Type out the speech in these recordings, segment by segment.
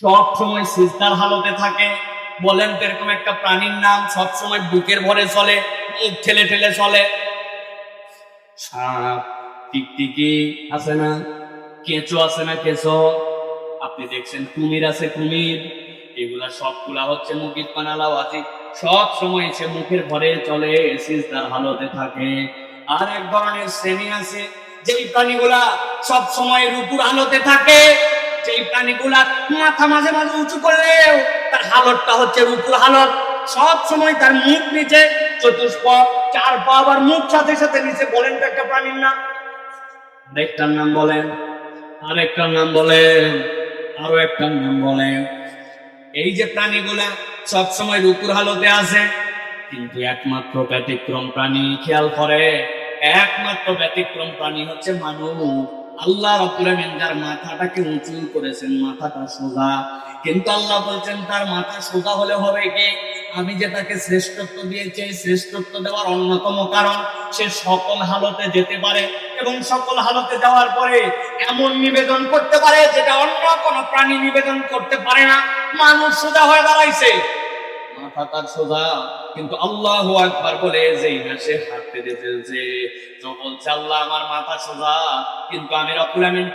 সব সময় সিজদার হালতে থাকে। বলেন এরকম একটা প্রাণীর নাম সব সময় বুকের ভরে চলে, মুখ ঠেলে ঠেলে চলে। সাপ, টিকটিকি আছে না? কেঁচো আছে না কেঁচো? আপনি দেখছেন কুমির আছে কুমির। এগুলা সবগুলা হচ্ছে মুখির পানালাওয়াজি সব সময় সে মুখের ভরে চলে, সিজদার হালতে থাকে। আর এক ধরনের শ্রেণি আছে, যেই প্রাণীগুলা সব সময় রূপুর আলোতে থাকে। যেই প্রাণীগুলা মাথা মাঝে মাঝে উঁচু করলেও তার হালতটা হচ্ছে রূপুর হালত। সব সময় তার মুখ নিচে চতুষ্প চার পা আবার মুখ সাথে সাথে নিচে বলেন তো একটা প্রাণীর নাম। আরেকটার নাম বলেন, আরেকটার নাম বলেন, আরও একটার নাম বলেন। এই যে প্রাণীগুলা সব সময় রূপুর হালতে আছে, কিন্তু একমাত্র ব্যতিক্রম প্রাণী খেয়াল করে, একমাত্র ব্যতিক্রম প্রাণী হচ্ছে মানুষ। আল্লাহ রব্বুল যার মাথাটাকে উঁচু করেছেন, মাথাটা সোজা। কিন্তু আল্লাহ বলছেন, তার মাথা সোজা হলে হবে কি? আমি যে তাকে শ্রেষ্ঠত্ব দিয়েছি শ্রেষ্ঠত্ব দেওয়ার অন্যতম কারণ, সে সকল হালতে যেতে পারে এবং সকল হালতে যাওয়ার পরে এমন নিবেদন করতে পারে যেটা অন্য কোনো প্রাণী নিবেদন করতে পারে না। মানুষ সোজা হয়ে দাঁড়াইছে। মাথা তার সোজা। কিন্তু আল্লাহ আকবার বলে না সে তো বলছে, আল্লাহ আমার মাথা সোজা। কিন্তু আমি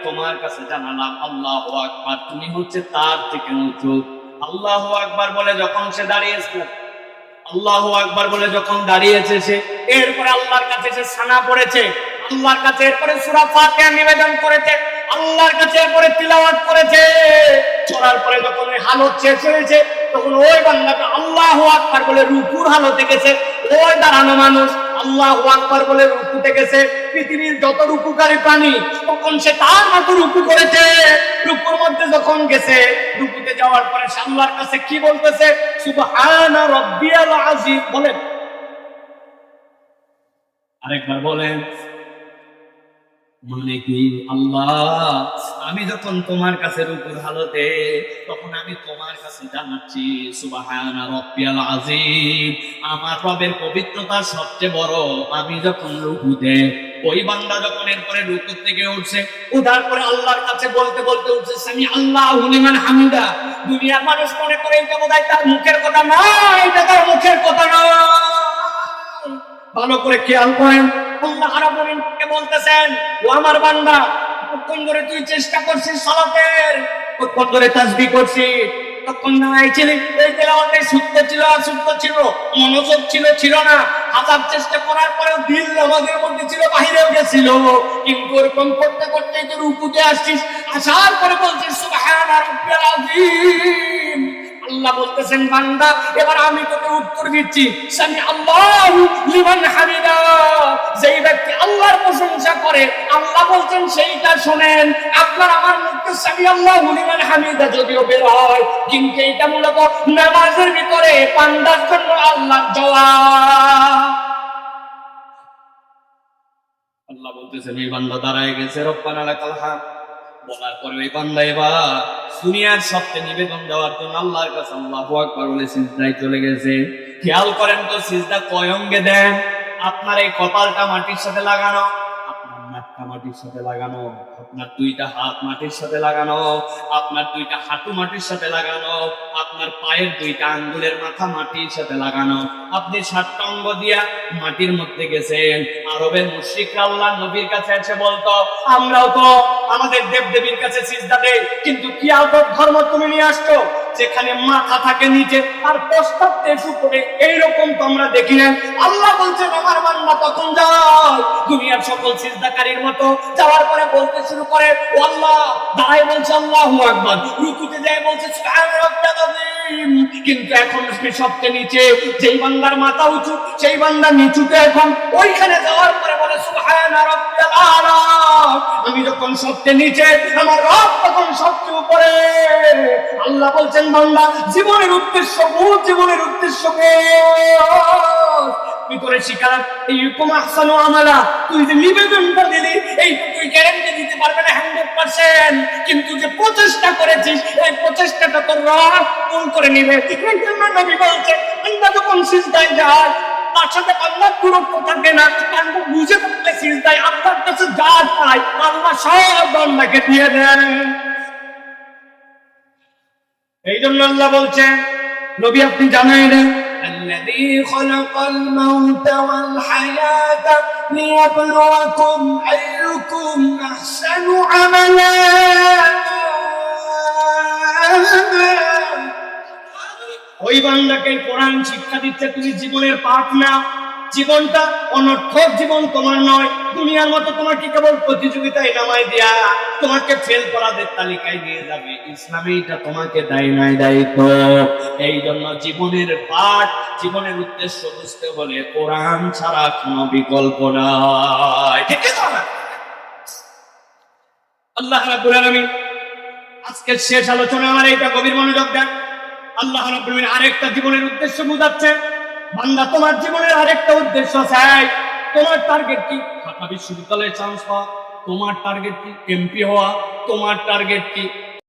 তোমার কাছে জানালাম, আল্লাহ আকবার, তুমি হচ্ছে তার থেকে উঁচু। আল্লাহ আকবার বলে, যখন সে দাঁড়িয়েছে। আল্লাহ আকবার বলে, যখন দাঁড়িয়েছে সে। এরপরে আল্লাহর কাছে সে সানা পড়েছে। আল্লাহর কাছে এরপরে সূরা ফাতিহা নিবেদন করেছে। আল্লাহর কাছে এরপরে তিলাওয়াত করেছে। চড়ার পরে যখন হালত শেষ হয়েছে তখন ওই বান্দাটা আল্লাহ আকবার বলে রুকুর হালতে গেছে। ওই দাঁড়ানো মানুষ আল্লাহ আকবার বলে রুকুতে গেছে। পৃথিবীর যত রুকুকারী প্রাণী, তখন সে তার মতো রুকু করেছে। রুকুর মধ্যে যখন গেছে, রুকুতে যাওয়ার পরে সে আল্লাহর কাছে কি বলতেছে? সুবহানা রাব্বিয়াল আযীম বলেন আরেকবার বলেন মানে কি? আল্লাহ, আমি যখন তোমার কাছে রুকুর হালতে, তখন আমি তোমার কাছে জানাচ্ছি সুবহানা রাব্বিয়াল আযীম, আমার রবের পবিত্রতা সবচেয়ে বড়। আমি যখন রুকুতে ওই বান্দা যখন এরপরে রুকু থেকে উঠছে উঠার পরে আল্লাহর কাছে বলতে বলতে উঠছে আমি আল্লাহ হুলিমান হামিদা। দুনিয়ার মানুষ মনে করে, এটা বোধহয় তার মুখের কথা না, এটা তার মুখের কথা না। ভালো করে খেয়াল করেন। আল্লাহ রাব্বুল কে বলতেছেন, ও আমার বান্দা কতক্ষণ ধরে তুই চেষ্টা করছিস সালাতের কতক্ষণ ধরে তাসবিহ করছিস। তখন এই তেলাওয়াতে ছিল ছিল, মনোযোগ ছিল ছিল না। হাজার চেষ্টা করার পরেও দিল আমাদের মধ্যে ছিল গেছিল। কিন্তু এরকম করতে করতে তুই রুকুতে আসছিস, আসার পরে বলছিস আযীম। আল্লাহ বলতেছেন, বান্দা, এবার আমি তোকে উত্তর দিচ্ছি। সামি আল্লাহ লিমান হামিদা। যেই ব্যক্তি আল্লাহর প্রশংসা করে, আল্লাহ বলছেন, সেইটা শোনেন। আপনার আমার মুখে সামি আল্লাহ লিমান হামিদা যদিও বের হয়, কিন্তু এইটা মূলত নামাজের ভিতরে পান্ডার জন্য আল্লাহ জবাব। আল্লাহ বলতেছেন, এই বান্দা দাঁড়ায় গেছে, রব্বানা লাকাল হামদ। বলার পরে ওই বান্দা এবার দুনিয়ার সবচেয়ে নিবেদন দেওয়ার জন্য আল্লাহর কাছে আল্লাহু আকবার বলে সিজদায় চলে গেছে। খেয়াল করেন তো সিজদা কয়ঙ্গে দেন? আপনার এই কপালটা মাটির সাথে লাগানো। নাকটা মাটির সাথে লাগানো, আপনার দুইটা হাত মাটির সাথে লাগানো, আপনার দুইটা হাঁটু মাটির সাথে লাগানো, আপনার পায়ের দুইটা আঙ্গুলের মাথা মাটির সাথে লাগানো। আপনি সাতটা অঙ্গ দিয়া মাটির মধ্যে গেছেন। আরবের মুশরিকরা আল্লাহ নবীর কাছে এসে বলতো, আমরাও তো আমাদের দেব দেবীর কাছে সিজদা দেই, কিন্তু কি আদব ধর্ম তুমি নিয়ে আসছো, যেখানে মাথা থাকে নিচে আর প্রস্তাব দেশ উপরে এইরকম তো আমরা দেখি না আল্লাহ বলছেন, আমার বান্দা তখন যায় দুনিয়ার সকল সিজদাকারীর মতো যাওয়ার পরে বলতে শুরু করে, আল্লাহ, দাঁড়ায় বলছে আল্লাহু আকবার, রুকুতে যায় বলছে সুবহান কিন্তু এখন সবচেয়ে নিচে, যেই বান্দার মাথা উঁচু, সেই বান্দা নিচুতে এখন ওইখানে যাওয়ার পরে বলে সুবহান আলা আমি যখন সবচেয়ে নিচে, আমার রব তখন সবচেয়ে উপরে। আল্লাহ বলছেন, বান্দা, জীবনের উদ্দেশ্য মূল জীবনের উদ্দেশ্য কি? করে শিখালাম এইরকম আহসানু আমালা। তুই যে নিবেদনটা দিলি এই তুই গ্যারান্টি দিতে পারবে না হান্ড্রেড পার্সেন্ট কিন্তু যে প্রচেষ্টা করেছিস, এই প্রচেষ্টাটা তোর রব করে নিবে। এই নবী বলছে? বান্দা যখন সিজদায় তার সাথে আল্লাহ দূরত্ব থাকে না বান্দা বুঝে থাকলে সিজদায় আল্লাহর কাছে যা চায়, আল্লাহ সব বান্দাকে দিয়ে দেন। এই জন্য আল্লাহ বলছেন নবী আপনি জানেন الذي خلق الموت والحياة ليبلوكم أيكم أحسن عملا ওই বান্দাকে কোরআন শিক্ষা দিচ্ছে তুমি জীবনের পাঠ না জীবনটা অনর্থক জীবন তোমার নয় দুনিয়ার মতো তোমাকে কেবল প্রতিযোগিতায় নামাই দেয়া তোমাকে ফেল করাদের তালিকায় দিয়ে যাবে। ইসলামে এটা তোমাকে দেয় নাই দায়িত্ব। এই জন্য জীবনের পাঠ, জীবনের উদ্দেশ্য বুঝতে হলে কোরআন ছাড়া কোনো বিকল্প নাই। ঠিক আছে আল্লাহ রাব্বুল আলামিন, আজকের শেষ আলোচনা আমার এইটা গভীর মনোযোগ দেন। আল্লাহ রাব্বুল আলামিন আরেকটা জীবনের উদ্দেশ্য বুঝাচ্ছে বান্দা, তোমার জীবনের আরেকটা উদ্দেশ্য চাই তোমার টার্গেট কি? ঢাকা বিশ্ববিদ্যালয়ে চান্স পাওয়া তোমার টার্গেট কি? এমপি হওয়া। তোমার টার্গেট কি?